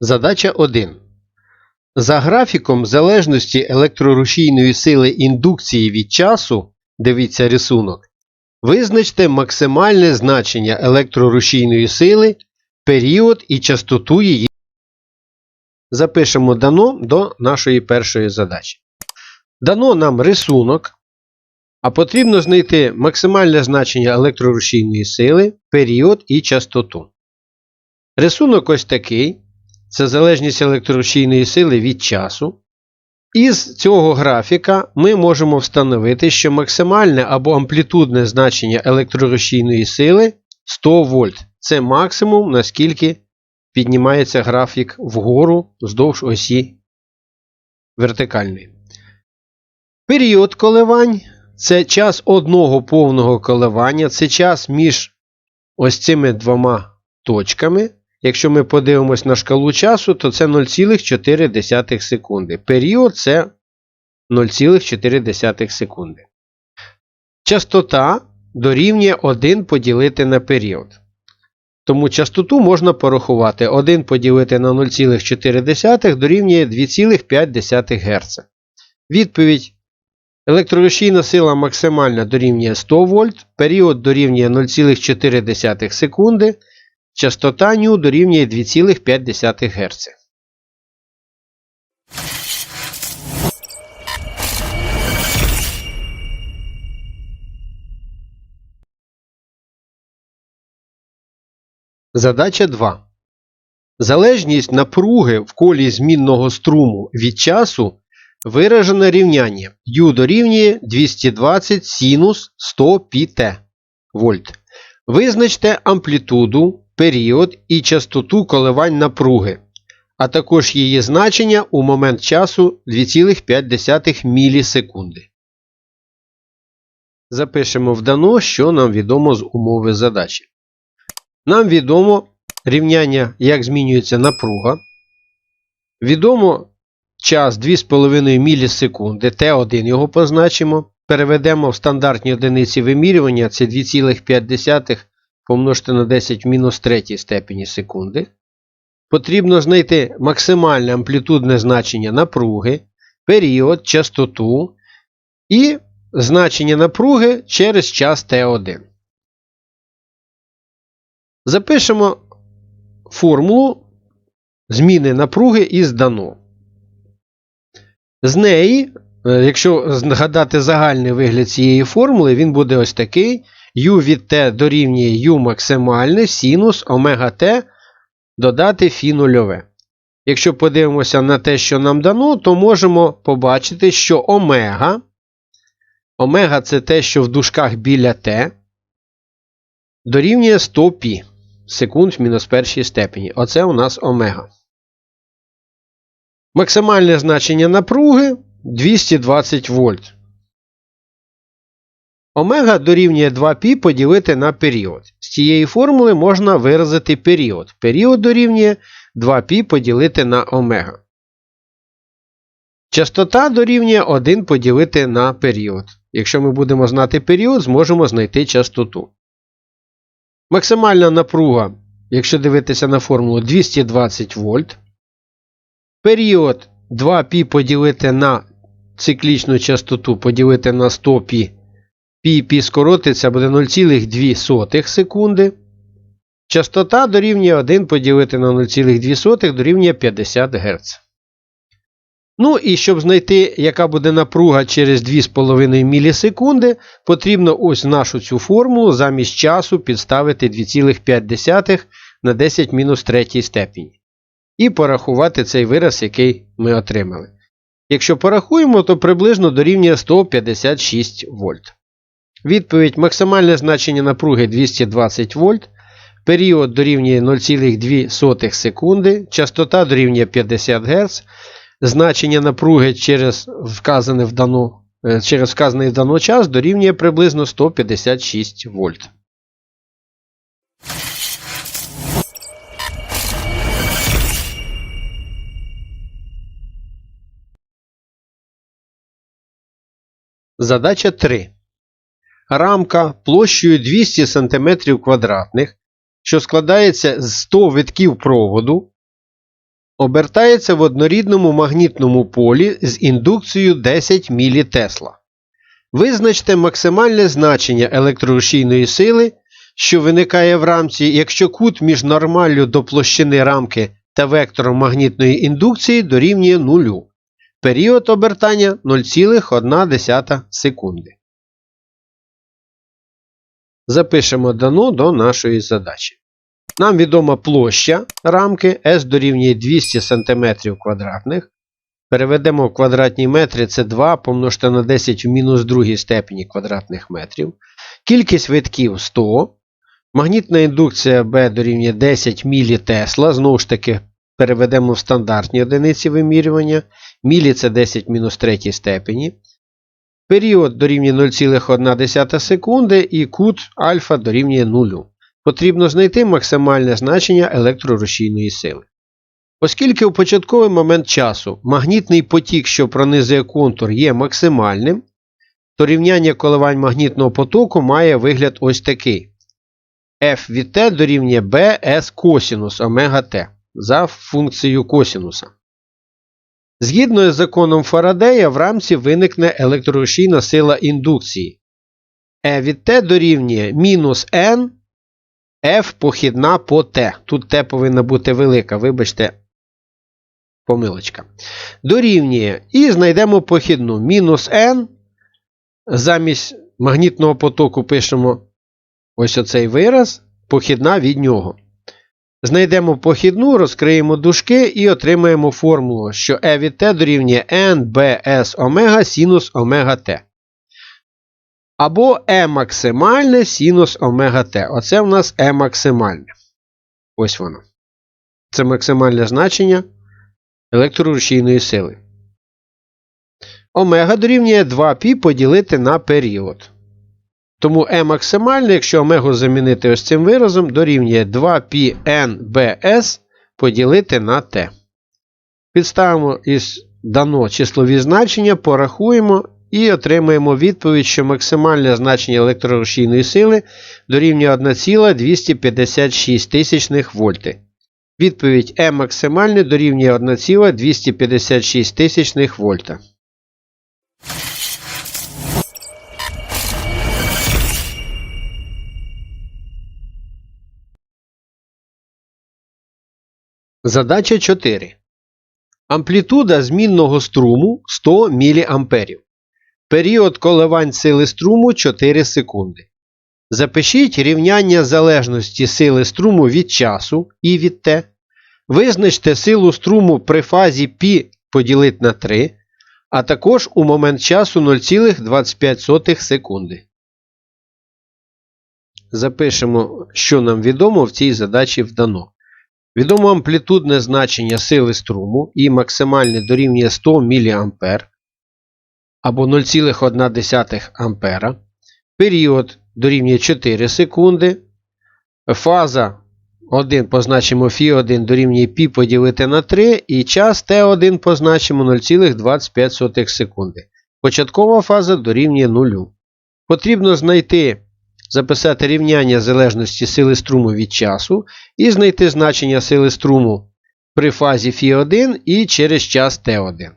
Задача 1. За графіком залежності електрорушійної сили індукції від часу, дивіться рисунок, визначте максимальне значення електрорушійної сили, період і частоту її. Запишемо дано до нашої першої задачі. Дано нам рисунок, а потрібно знайти максимальне значення електрорушійної сили, період і частоту. Рисунок ось такий. Це залежність електрорушійної сили від часу. Із цього графіка ми можемо встановити, що максимальне або амплітудне значення електрорушійної сили 100 вольт. Це максимум, наскільки піднімається графік вгору вздовж осі вертикальної. Період коливань це час одного повного коливання, це час між ось цими двома точками. Якщо ми подивимось на шкалу часу, то це 0,4 секунди. Період це 0,4 секунди. Частота дорівнює 1 поділити на період. Тому частоту можна порахувати 1 поділити на 0,4 дорівнює 2,5 Гц. Відповідь. Електрорушійна сила максимальна дорівнює 100 вольт, період дорівнює 0,4 секунди. Частота ню дорівнює 2,5 Гц. Задача 2. Залежність напруги в колі змінного струму від часу виражена рівнянням U дорівнює 220 синус 100 пт вольт. Визначте амплітуду, період і частоту коливань напруги, а також її значення у момент часу 2,5 мілісекунди. Запишемо в дано, що нам відомо з умови задачі. Нам відомо рівняння, як змінюється напруга. Відомо час 2,5 мілісекунди, Т1 його позначимо. Переведемо в стандартні одиниці вимірювання, це 2,5 помножити на 10 в мінус 3 степені секунди. Потрібно знайти максимальне амплітудне значення напруги, період, частоту і значення напруги через час Т1. Запишемо формулу зміни напруги із дано. З неї, е, якщо згадати загальний вигляд цієї формули, він буде ось такий. U від T дорівнює U максимальне синус омега T додати фі нульове. Якщо подивимося на те, що нам дано, то можемо побачити, що омега, омега це те, що в дужках біля T, дорівнює 100 π секунд в мінус першій степені. Оце у нас омега. Максимальне значення напруги 220 вольт. Омега дорівнює 2π поділити на період. З цієї формули можна виразити період. Період дорівнює 2π поділити на омега. Частота дорівнює 1 поділити на період. Якщо ми будемо знати період, зможемо знайти частоту. Максимальна напруга, якщо дивитися на формулу 220 вольт. Період 2π поділити на циклічну частоту поділити на 100π. Пі скоротиться буде 0,2 секунди. Частота дорівнює 1 поділити на 0,2 дорівнює 50 Гц. Ну і щоб знайти, яка буде напруга через 2,5 мілісекунди, потрібно ось нашу цю формулу замість часу підставити 2,5 на 10 мінус 3 степені. І порахувати цей вираз, який ми отримали. Якщо порахуємо, то приблизно дорівнює 156 вольт. Відповідь максимальне значення напруги 220 вольт, період дорівнює 0,2 секунди, частота дорівнює 50 Гц, значення напруги через вказаний в дано, е, через вказаний в дано час дорівнює приблизно 156 вольт. Задача 3. Рамка площею 200 см квадратних, що складається з 100 витків проводу, обертається в однорідному магнітному полі з індукцією 10 мілітесла. Визначте максимальне значення електрорушійної сили, що виникає в рамці, якщо кут між нормаллю до площини рамки та вектором магнітної індукції дорівнює нулю. Період обертання 0,1 секунди. Запишемо дано до нашої задачі. Нам відома площа рамки S дорівнює 200 см квадратних. Переведемо в квадратні метри це 2 помножте на 10 в мінус другій степені квадратних метрів. Кількість витків 100. Магнітна індукція B дорівнює 10 мілітесла. Знову ж таки, переведемо в стандартні одиниці вимірювання. Мілі це 10 мінус 3 степені. Період дорівнює 0,1 секунди і кут альфа дорівнює 0. Потрібно знайти максимальне значення електрорушійної сили. Оскільки у початковий момент часу магнітний потік, що пронизує контур, є максимальним, то рівняння коливань магнітного потоку має вигляд ось такий. F від t дорівнює bs косінус омега t за функцією косінуса. Згідно з законом Фарадея, в рамці виникне електрорушійна сила індукції. E від t дорівнює мінус n F похідна по T. Тут T повинна бути велика, вибачте, помилочка. Дорівнює. І знайдемо похідну. Мінус n. Замість магнітного потоку пишемо ось оцей вираз, похідна від нього. Знайдемо похідну, розкриємо дужки і отримаємо формулу, що E від T дорівнює NBS омега синус омега T. Або E максимальне синус омега Т. Оце в нас E максимальне. Ось воно. Це максимальне значення електрорушійної сили. Омега дорівнює 2π поділити на період. Тому E максимальне, якщо омегу замінити ось цим виразом, дорівнює 2πnbs поділити на t. Підставимо із дано числові значення, порахуємо і отримаємо відповідь, що максимальне значення електрорушійної сили дорівнює 1,256 тисячних вольти. Відповідь E максимальне дорівнює 1,256 тисячних вольта. Задача 4. Амплітуда змінного струму 100 мА. Період коливань сили струму 4 секунди. Запишіть рівняння залежності сили струму від часу і від t. Визначте силу струму при фазі π поділити на 3, а також у момент часу 0,25 секунди. Запишемо, що нам відомо в цій задачі вдано. Відомо амплітудне значення сили струму і максимальне дорівнює 100 мА або 0,1 А. Період дорівнює 4 секунди. Фаза 1 позначимо Фі1 дорівнює π поділити на 3, і час Т1 позначимо 0,25 секунди. Початкова фаза дорівнює 0. Потрібно знайти, записати рівняння залежності сили струму від часу і знайти значення сили струму при фазі Фі1 і через час Т1.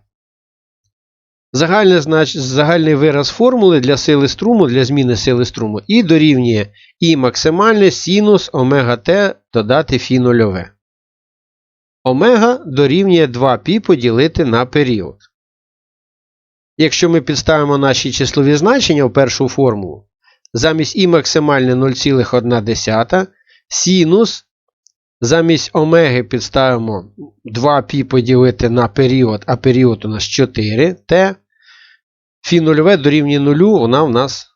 Загальне, знач... Загальний вираз формули для сили струму, для зміни сили струму і дорівнює і максимальне синус омега Т додати фі нульове. Омега дорівнює 2π поділити на період. Якщо ми підставимо наші числові значення в першу формулу, замість і максимальне 0,1 синус, замість омеги підставимо 2π поділити на період, а період у нас 4 Т. Фі нульове дорівнює 0, вона у нас,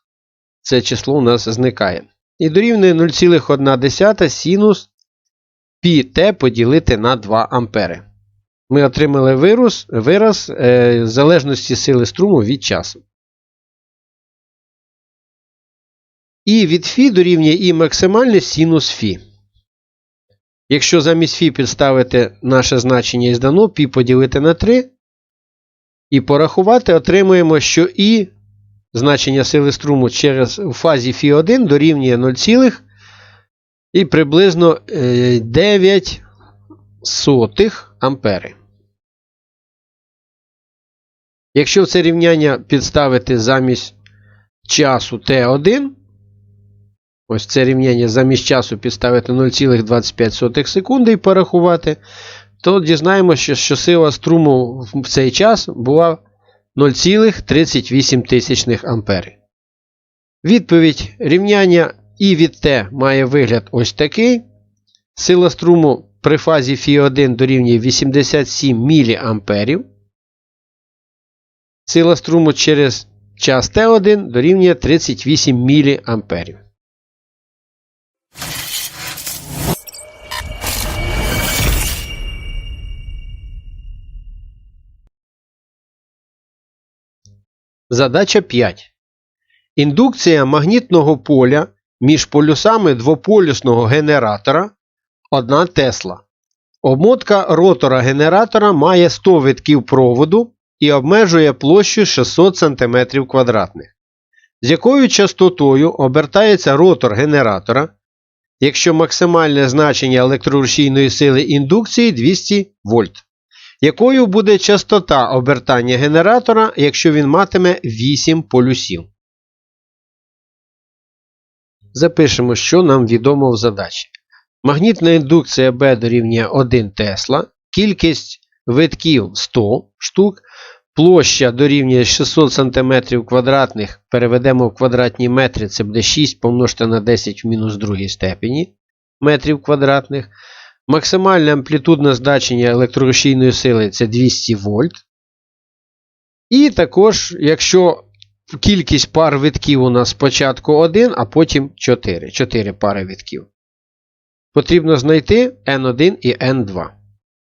це число у нас зникає. І дорівнює 0,1 синус πt поділити на 2 ампери. Ми отримали вираз, вираз е, залежності сили струму від часу. І від Фі дорівнює і максимальний синус Фі. Якщо замість Фі підставити наше значення із дано, π поділити на 3, і порахувати, отримуємо, що І значення сили струму через у фазі Фі1 дорівнює 0, і приблизно 9 ампери. Якщо це рівняння підставити замість часу Т1, ось це рівняння замість часу підставити 0,25 секунди і порахувати, то дізнаємося, що сила струму в цей час була 0,38 ампери. Відповідь рівняння І від Т має вигляд ось такий. Сила струму при фазі Фі1 дорівнює 87 мА. Сила струму через час Т1 дорівнює 38 мА. Задача 5. Індукція магнітного поля між полюсами двополюсного генератора 1 Тесла. Обмотка ротора генератора має 100 витків проводу і обмежує площу 600 см. З якою частотою обертається ротор генератора, якщо максимальне значення електрорушійної сили індукції 200 вольт. Якою буде частота обертання генератора, якщо він матиме 8 полюсів? Запишемо, що нам відомо в задачі. Магнітна індукція B дорівнює 1 Тесла, кількість витків 100 штук, площа дорівнює 600 см квадратних, переведемо в квадратні метри, це буде 6 помножити на 10 в мінус другій степені метрів квадратних. Максимальне амплітудне значення електрорушійної сили це 200 вольт. І також, якщо кількість пар витків у нас спочатку 1, а потім 4. 4 пари витків. Потрібно знайти N1 і N2.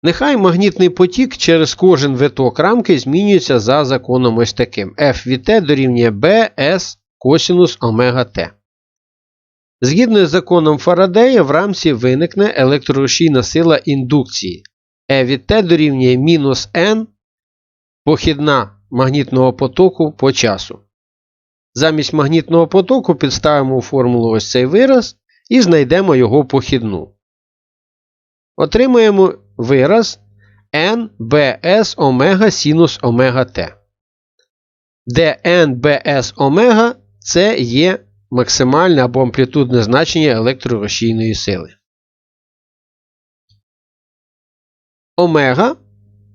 Нехай магнітний потік через кожен виток рамки змінюється за законом ось таким. F від T дорівнює BS косінус омега T. Згідно з законом Фарадея, в рамці виникне електрорушійна сила індукції. E від T дорівнює мінус N похідна магнітного потоку по часу. Замість магнітного потоку підставимо у формулу ось цей вираз і знайдемо його похідну. Отримаємо вираз NBS омега синус омега T. Де NBS омега це є максимальне або амплітудне значення електрорушійної сили. Омега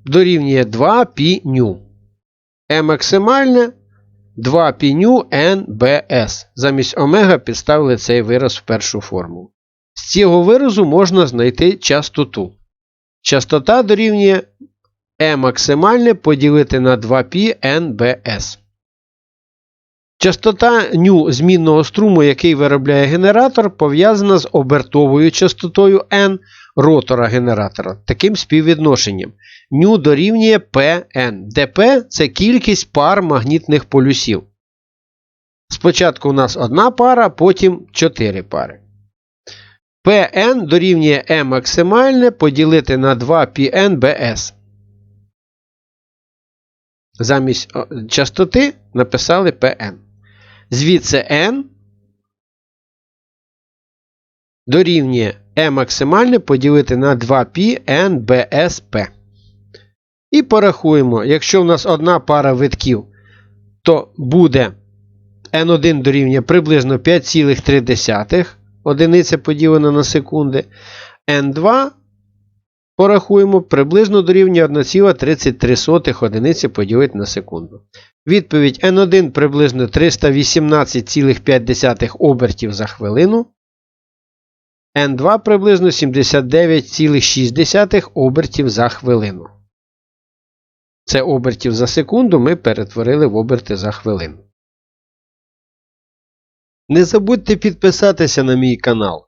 дорівнює 2 ню. Е максимальне 2 ню НБС. Замість омега підставили цей вираз в першу формулу. З цього виразу можна знайти частоту. Частота дорівнює Е максимальне поділити на 2 π НБС. Частота ню змінного струму, який виробляє генератор, пов'язана з обертовою частотою N ротора генератора. Таким співвідношенням. Ню дорівнює Pn, де P це кількість пар магнітних полюсів. Спочатку у нас одна пара, потім 4 пари. Pn дорівнює E максимальне поділити на 2πnBS. Замість частоти написали Pn. Звідси n дорівнює E максимальне поділити на 2π NBSP. І порахуємо, якщо в нас одна пара витків, то буде N1 дорівнює приблизно 5,3 одиниця поділена на секунди. N2 порахуємо приблизно дорівнює 1,33 одиниці поділити на секунду. Відповідь N1 приблизно 318,5 обертів за хвилину. N2 приблизно 79,6 обертів за хвилину. Це обертів за секунду ми перетворили в оберти за хвилину. Не забудьте підписатися на мій канал.